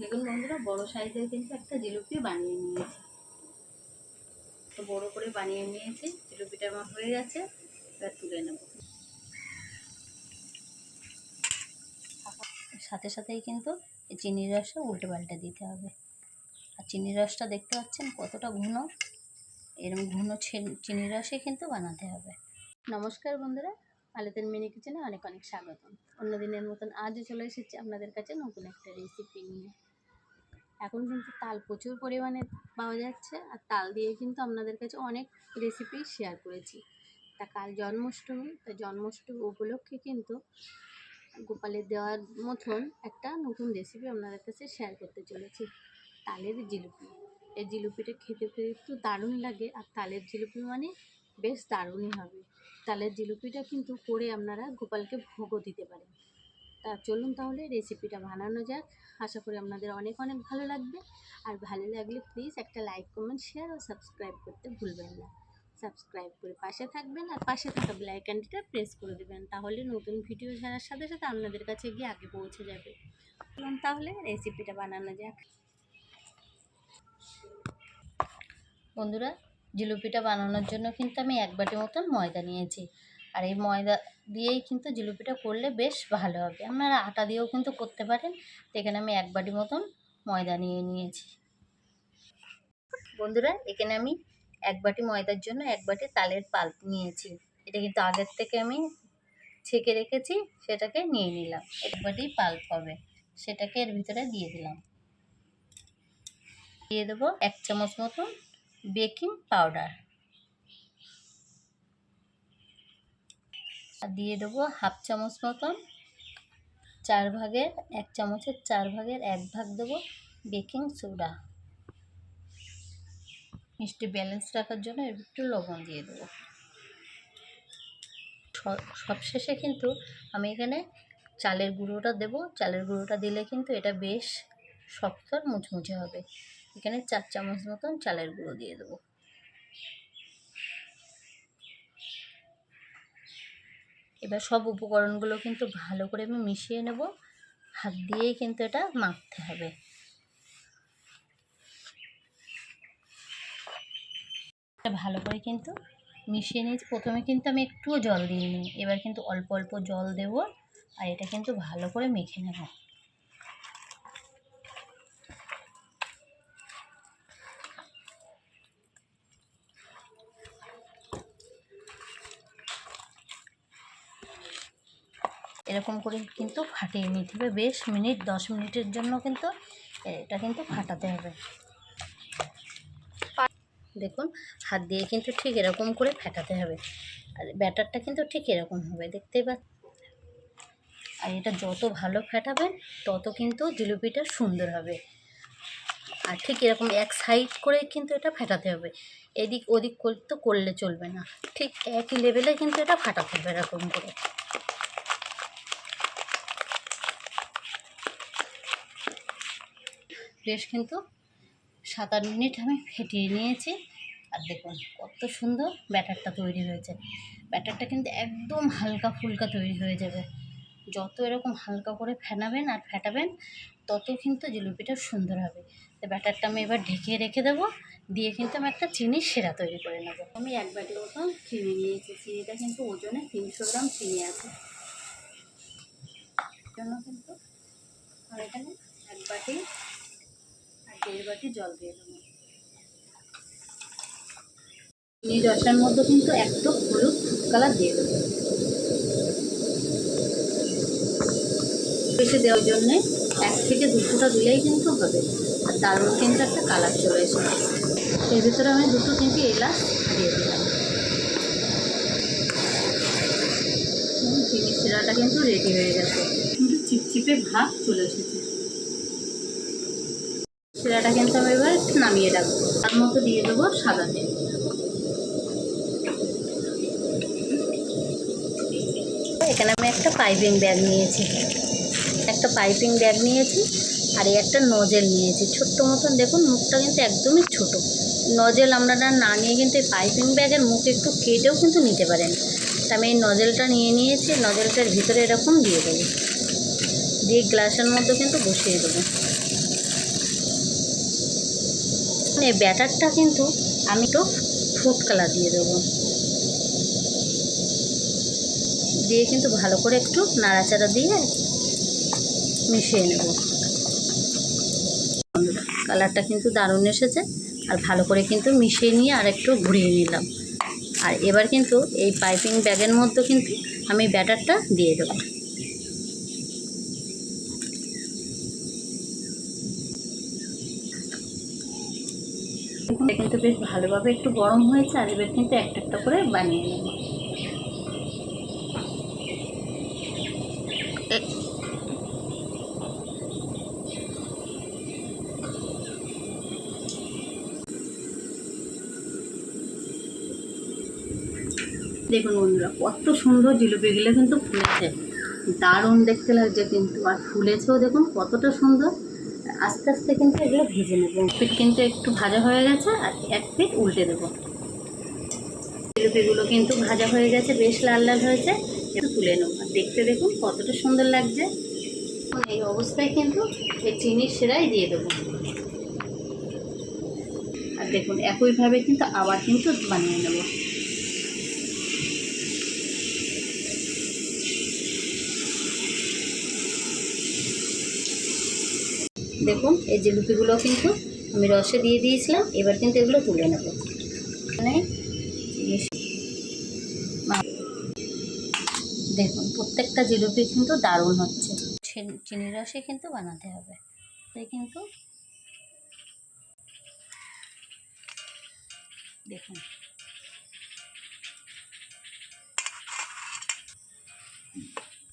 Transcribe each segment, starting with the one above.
দেখুন বন্ধুরা বড় সাইজের কিন্তু একটা জিলিপি বানিয়ে নিয়েছি। তো বড় করে বানিয়ে নিয়েছি, জিলিপিটা আমার হয়ে গেছে, এবার তুলে নেব। সাথে সাথেই কিন্তু চিনির রসটা উল্টে পাল্টে দিতে হবে। আর চিনির রসটা দেখতে পাচ্ছেন কতটা ঘন এরকম ঘন চিনির রসে কিন্তু বানাতে হবে। নমস্কার বন্ধুরা, আলেতের মিনি কিচেনে অনেক অনেক স্বাগতম। অন্য দিনের মতন আজও চলে এসেছি আপনাদের কাছে নতুন একটা রেসিপি নিয়ে। এখন কিন্তু তাল প্রচুর পরিমাণে পাওয়া যাচ্ছে আর তাল দিয়ে কিন্তু আপনাদের কাছে অনেক রেসিপি শেয়ার করেছি। তা কাল জন্মাষ্টমী, তা জন্মাষ্টমী উপলক্ষে কিন্তু গোপালের দেওয়ার মতন একটা নতুন রেসিপি আপনাদের কাছে শেয়ার করতে চলেছি। তালের জিলিপি। এই জিলিপিটা খেতে কিন্তু দারুণ লাগে আর তালের জিলিপি মানে বেশ দারুণই হবে। তালের জিলিপিটা কিন্তু করে আপনারা গোপালকে ভোগও দিতে পারেন। তা চলুন তাহলে রেসিপিটা বানানো যাক। আশা করি আপনাদের অনেক অনেক ভালো লাগবে। আর ভালো লাগলে প্লিজ একটা লাইক কমেন্ট শেয়ার ও সাবস্ক্রাইব করতে ভুলবেন না। সাবস্ক্রাইব করে পাশে থাকবেন আর পাশে থাকা বেলাইকানটিটা প্রেস করে দেবেন। তাহলে নতুন ভিডিও ছাড়ার সাথে সাথে আপনাদের কাছে গিয়ে আগে পৌঁছে যাবে। চলুন তাহলে রেসিপিটা বানানো যাক। বন্ধুরা, জিলিপিটা বানানোর জন্য কিন্তু আমি এক বাটি মতন ময়দা নিয়েছি। আর এই ময়দা দিয়েই কিন্তু জিলিপিটা করলে বেশ ভালো হবে। আপনারা আটা দিয়েও কিন্তু করতে পারেন। তো এখানে আমি এক বাটি মতন ময়দা নিয়ে নিয়েছি। বন্ধুরা, এখানে আমি এক বাটি ময়দার জন্য এক বাটি তালের পাল্প নিয়েছি। এটা কিন্তু আগের থেকে আমি ছেঁকে রেখেছি, সেটাকে নিয়ে নিলাম। এক বাটি পাল্প হবে, সেটাকে এর ভিতরে দিয়ে দিলাম। দিয়ে দেবো এক চামচ মতন বেকিং পাউডার। আর দিয়ে দেবো হাফ চামচ মতন চার ভাগের এক চামচের চার ভাগের এক ভাগ দেবো বেকিং সোডা। মিষ্টি ব্যালেন্স রাখার জন্য একটু লবণ দিয়ে দেবো। সবশেষে কিন্তু আমি এখানে চালের গুঁড়োটা দেব। চালের গুঁড়োটা দিলে কিন্তু এটা বেশ শক্ত মুচমুচে হবে। এখানে চার চামচ মতন চালের গুঁড়ো দিয়ে দেবো। এবার সব উপকরণগুলো কিন্তু ভালো করে আমি মিশিয়ে নেব। হাত দিয়েই কিন্তু এটা মাখতে হবে। ভালো করে কিন্তু মিশিয়ে নিয়েছি। প্রথমে কিন্তু আমি একটুও জল দিইনি। এবার কিন্তু অল্প অল্প জল দেব আর এটা কিন্তু ভালো করে মেখে নেব। এরকম করে কিন্তু ফাটিয়ে নিতে হবে। বেশ মিনিট, দশ মিনিটের জন্য কিন্তু এটা কিন্তু ফাটাতে হবে। দেখুন, হাত দিয়ে কিন্তু ঠিক এরকম করে ফেটাতে হবে। আর ব্যাটারটা কিন্তু ঠিক এরকম হবে, দেখতেই পাচ্ছেন। আর এটা যত ভালো ফেটাবেন, তত কিন্তু জিলিপিটা সুন্দর হবে। আর ঠিক এরকম এক সাইড করে কিন্তু এটা ফেটাতে হবে। এদিক ওদিক তো করলে চলবে না। ঠিক একই লেভেলে কিন্তু এটা ফাটাতে হবে এরকম করে। বেশ কিন্তু সাত আট মিনিট আমি ফেটিয়ে নিয়েছি। আর দেখুন কত সুন্দর ব্যাটারটা তৈরি হয়েছে। ব্যাটারটা কিন্তু একদম হালকা ফুলকা তৈরি হয়ে যাবে। যত এরকম হালকা করে ফেনাবেন আর ফেটাবেন, তত কিন্তু জিলিপিটা সুন্দর হবে। তো ব্যাটারটা আমি এবার ঢেকে রেখে দেবো। দিয়ে কিন্তু আমি একটা চিনির সেরা তৈরি করে নেব। আমি এক বাটি মতো চিনি নিয়েছি। চিনিটা কিন্তু ওজনে তিনশো গ্রাম চিনি আছে। জন্য কিন্তু আর এখানে এক বাটি দেড় বাটি জল দিয়ে দেবো। এই রসের মধ্যে কিন্তু একটু হলুদ কালার দিয়ে দেবো। বেশি দেওয়ার জন্যে এক থেকে দুটোটা দিলেই কিন্তু হবে। আর দারুণ কিন্তু একটা কালার চলে এসেছে। এর ভিতরে আমি দুটো তিনটে এলাচ দিয়ে দিলাম। চিনি শিরাটা কিন্তু রেডি হয়ে গেছে। কিন্তু চিপচিপে ভাব চলে এসেছে। শিরাটা কিন্তু আমি এবার নামিয়ে রাখব। তার মতো দিয়ে দেবো সাদা তেল। এখানে আমি একটা পাইপিং ব্যাগ নিয়েছি। একটা পাইপিং ব্যাগ নিয়েছি আর এই একটা নজেল নিয়েছি। ছোট্ট মতন দেখুন, মুখটা কিন্তু একদমই ছোট। নজেল আপনারা না নিয়ে কিন্তু এই পাইপিং ব্যাগের মুখ একটু কেটেও কিন্তু নিতে পারেন। তা আমি এই নজেলটা নিয়ে নিয়েছি নজেলটার ভিতরে এরকম দিয়ে দেবো। দিয়ে গ্লাসের মধ্যে কিন্তু বসিয়ে দেবো। এই ব্যাটারটা কিন্তু আমি তো ফুড কালার দিয়ে দেবো। দিয়ে কিন্তু ভালো করে একটু নাড়াচাড়া দিয়ে মিশিয়ে নেব। কালারটা কিন্তু দারুণ এসেছে আর ভালো করে কিন্তু মিশিয়ে নিয়ে আর একটু ঘুরিয়ে নিলাম। আর এবার কিন্তু এই পাইপিং ব্যাগের মধ্যে কিন্তু আমি ব্যাটারটা দিয়ে দেবো এটা কিন্তু বেশ ভালোভাবে একটু গরম হয়েছে, আর এবার কিন্তু একটা একটা করে বানিয়ে নেব। দেখুন বন্ধুরা, কত সুন্দর জিলিপিগুলো কিন্তু ফুলেছে। দারুণ দেখতে লাগছে কিন্তু, আর ফুলেছেও দেখুন কতটা সুন্দর। আস্তে আস্তে কিন্তু এগুলো ভেজে নেব। পিঠ কিন্তু একটু ভাজা হয়ে গেছে আর এক পিঠ উল্টে দেবো। জিলিপিগুলো কিন্তু ভাজা হয়ে গেছে, বেশ লাল লাল হয়েছে। একটু তুলে নেব। দেখতে দেখুন কতটা সুন্দর লাগছে। এই অবস্থায় কিন্তু এই চিনির সেরাই দিয়ে দেবো। আর দেখুন একইভাবে কিন্তু আবার কিন্তু বানিয়ে নেব। দেখুন এই জিলিপিগুলো কিন্তু আমি রসে দিয়ে দিয়েছিলাম এবার কিন্তু এগুলো তুলে নেব। মানে দেখুন প্রত্যেকটা জিলিপি কিন্তু দারুণ হচ্ছে। চিনি- রসে কিন্তু বানাতে হবে। তাই কিন্তু দেখুন।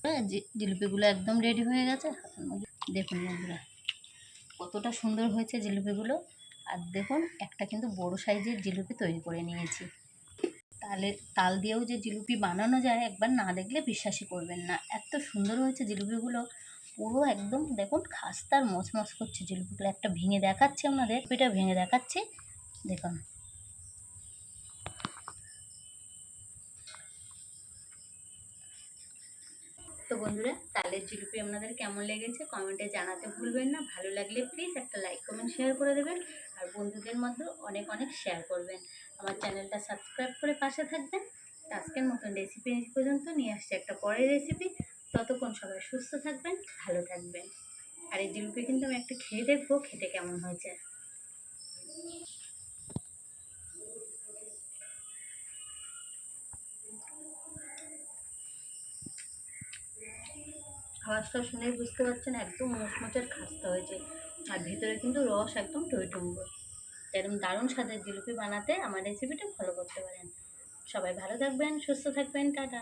হ্যাঁ, জিলিপিগুলো একদম রেডি হয়ে গেছে দেখুন বন্ধুরা। কতটা সুন্দর হয়েছে জিলিপিগুলো। আর দেখুন, একটা কিন্তু বড় সাইজের জিলিপি তৈরি করে নিয়েছি। তালে, তাল দিয়েও যে জিলিপি বানানো যায়, একবার না দেখলে বিশ্বাসই করবেন না। এত সুন্দর হয়েছে জিলিপিগুলো। পুরো একদম দেখুন, খাস্তার মচমচ করছে জিলিপিগুলো। একটা ভেঙে দেখাচ্ছে আপনাদের, জিলিপিটা ভেঙে দেখাচ্ছে। দেখুন। তো বন্ধুরা, তালের জিলিপি আপনাদের কেমন লেগেছে কমেন্টে জানাতে ভুলবেন না। ভালো লাগলে প্লিজ একটা লাইক কমেন্ট শেয়ার করে দেবেন আর বন্ধুদের মধ্যে অনেক অনেক শেয়ার করবেন। আমার চ্যানেলটা সাবস্ক্রাইব করে পাশে থাকবেন। আজকের মতন রেসিপি পর্যন্ত। নিয়ে আসছে একটা পরের রেসিপি ততক্ষণ সবাই সুস্থ থাকবেন, ভালো থাকবেন। আর এই জিলিপি কিন্তু আমি একটা খেয়ে দেখব, খেতে কেমন হয়েছে। আওয়াজটা শুনেই বুঝতে পারছেন, একদম মোচমোচের খাস্তা হয়েছে। আর ভিতরে কিন্তু রস একদম টইটুম্ব। এরকম দারুণ স্বাদের জিলিপি বানাতে আমার রেসিপিটা ফলো করতে পারেন। সবাই ভালো থাকবেন, সুস্থ থাকবেন, টাটা।